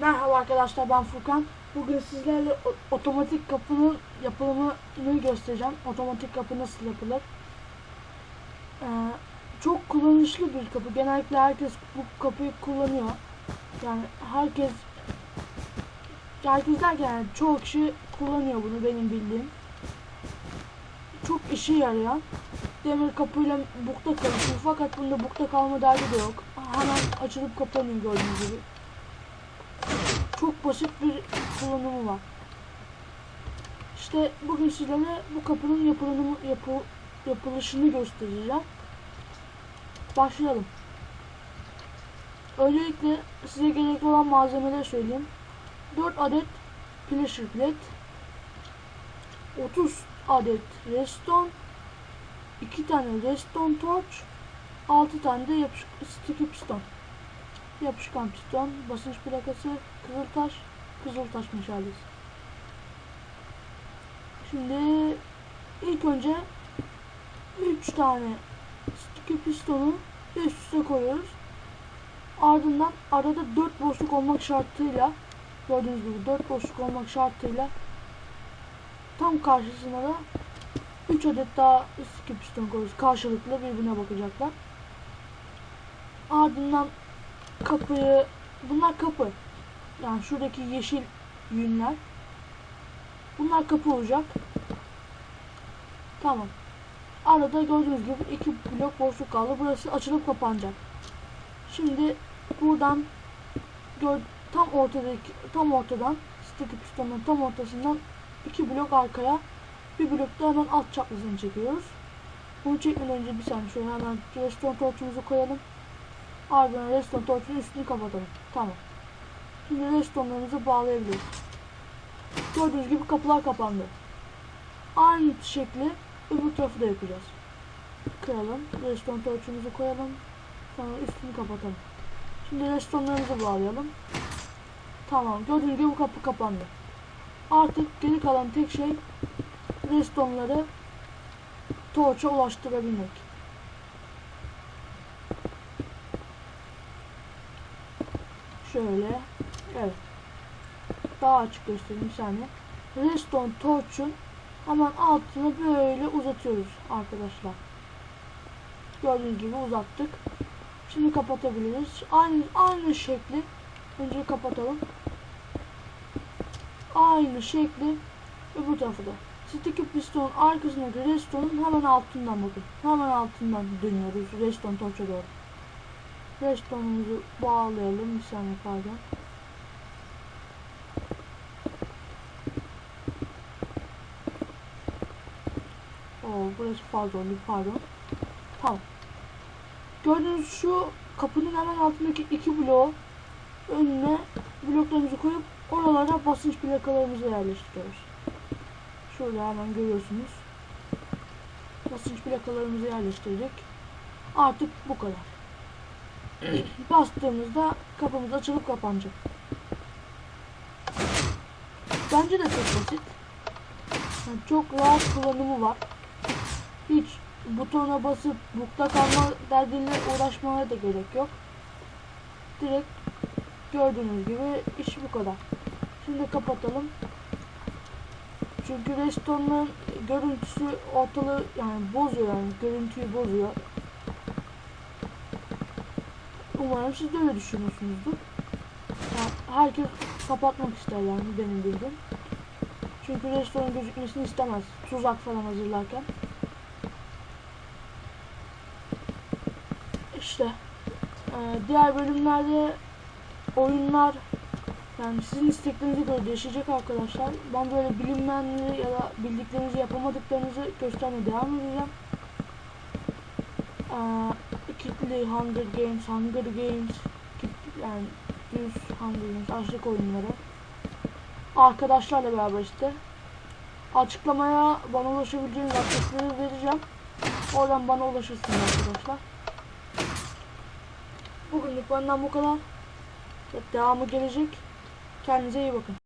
Merhaba arkadaşlar ben Furkan. Bugün sizlerle otomatik kapının yapılımını göstereceğim. Otomatik kapı nasıl yapılır? Ee, çok kullanışlı bir kapı. Genellikle herkes bu kapıyı kullanıyor. Yani herkes herkes derken yani çoğu kişi kullanıyor bunu benim bildiğim. Çok işe yarıyor. Demir kapıyla bukta kalıyor. Fakat bunda bukta kalma derdi de yok. Hemen açılıp kapanıyor gördüğünüz gibi çok basit bir kullanımı var. İşte bugün sizlere bu kapının yapılımı, yapı, yapılışını göstereceğim. Başlayalım. Öncelikle size gerekli olan malzemeleri söyleyeyim. 4 adet pressure plate, 30 adet redstone, 2 tane redstone torch, 6 tane de yapışık sticky piston yapışkan piston, basınç plakası, kızıltaş, kızıltaş meşalesi. Şimdi ilk önce 3 tane sticky pistonu üst üste koyuyoruz. Ardından arada 4 boşluk olmak şartıyla gördüğünüz gibi 4 boşluk olmak şartıyla tam karşısına da 3 adet daha sticky piston koyuyoruz. Karşılıklı birbirine bakacaklar. Ardından kapıyı bunlar kapı. Yani şuradaki yeşil yünler. Bunlar kapı olacak. Tamam. Arada gördüğünüz gibi iki blok boşluk kaldı. Burası açılıp kapanacak. Şimdi buradan tam ortadaki tam ortadan sticky pistonun tam ortasından iki blok arkaya bir blok da hemen alt çaprazını çekiyoruz. Bunu çekmeden önce bir saniye şöyle hemen redstone torçumuzu koyalım Ardından redstone torch'un üstünü kapatalım. Tamam. Şimdi redstone'larımızı bağlayabiliriz. Gördüğünüz gibi kapılar kapandı. Aynı şekli öbür tarafı da yapacağız. Kıralım. Redstone torch'umuzu koyalım. Sonra üstünü kapatalım. Şimdi redstone'larımızı bağlayalım. Tamam. Gördüğünüz gibi bu kapı kapandı. Artık geri kalan tek şey redstone'ları torch'a ulaştırabilmek. Şöyle. Evet. Daha açık göstereyim bir saniye. Redstone torch'un hemen altına böyle uzatıyoruz arkadaşlar. Gördüğünüz gibi uzattık. Şimdi kapatabiliriz. Aynı aynı şekli önce kapatalım. Aynı şekli öbür tarafı da. Sticky pistonun arkasındaki redstone'un hemen altından bakın. Hemen altından dönüyoruz redstone torch'a doğru. Redstone'umuzu bağlayalım. Bir saniye pardon. Oo, burası fazla oldu pardon. Tamam. Gördüğünüz şu kapının hemen altındaki iki bloğu önüne bloklarımızı koyup oralara basınç plakalarımızı yerleştiriyoruz. Şurada hemen görüyorsunuz. Basınç plakalarımızı yerleştirdik. Artık bu kadar. Bastığımızda kapımız açılıp kapanacak. Bence de çok basit. Yani çok rahat kullanımı var. Hiç butona basıp bukta kalma derdiyle uğraşmaya da gerek yok. Direkt gördüğünüz gibi iş bu kadar. Şimdi kapatalım. Çünkü restoranın görüntüsü ortalığı yani bozuyor yani görüntüyü bozuyor. Umarım siz de öyle düşünüyorsunuzdur. Yani herkes kapatmak ister yani benim bildiğim. Çünkü restoran gözükmesini istemez. Tuzak falan hazırlarken. İşte e, diğer bölümlerde oyunlar yani sizin isteklerinize göre değişecek arkadaşlar. Ben böyle bilinmeyenleri ya da bildiklerinizi yapamadıklarınızı göstermeye devam edeceğim. Ee, kitli Hunger Games, Hunger Games, kit- yani düz Hunger Games, açlık oyunları. Arkadaşlarla beraber işte. Açıklamaya bana ulaşabileceğiniz adresleri vereceğim. Oradan bana ulaşırsınız arkadaşlar. Bugünlük benden bu kadar. Devamı gelecek. Kendinize iyi bakın.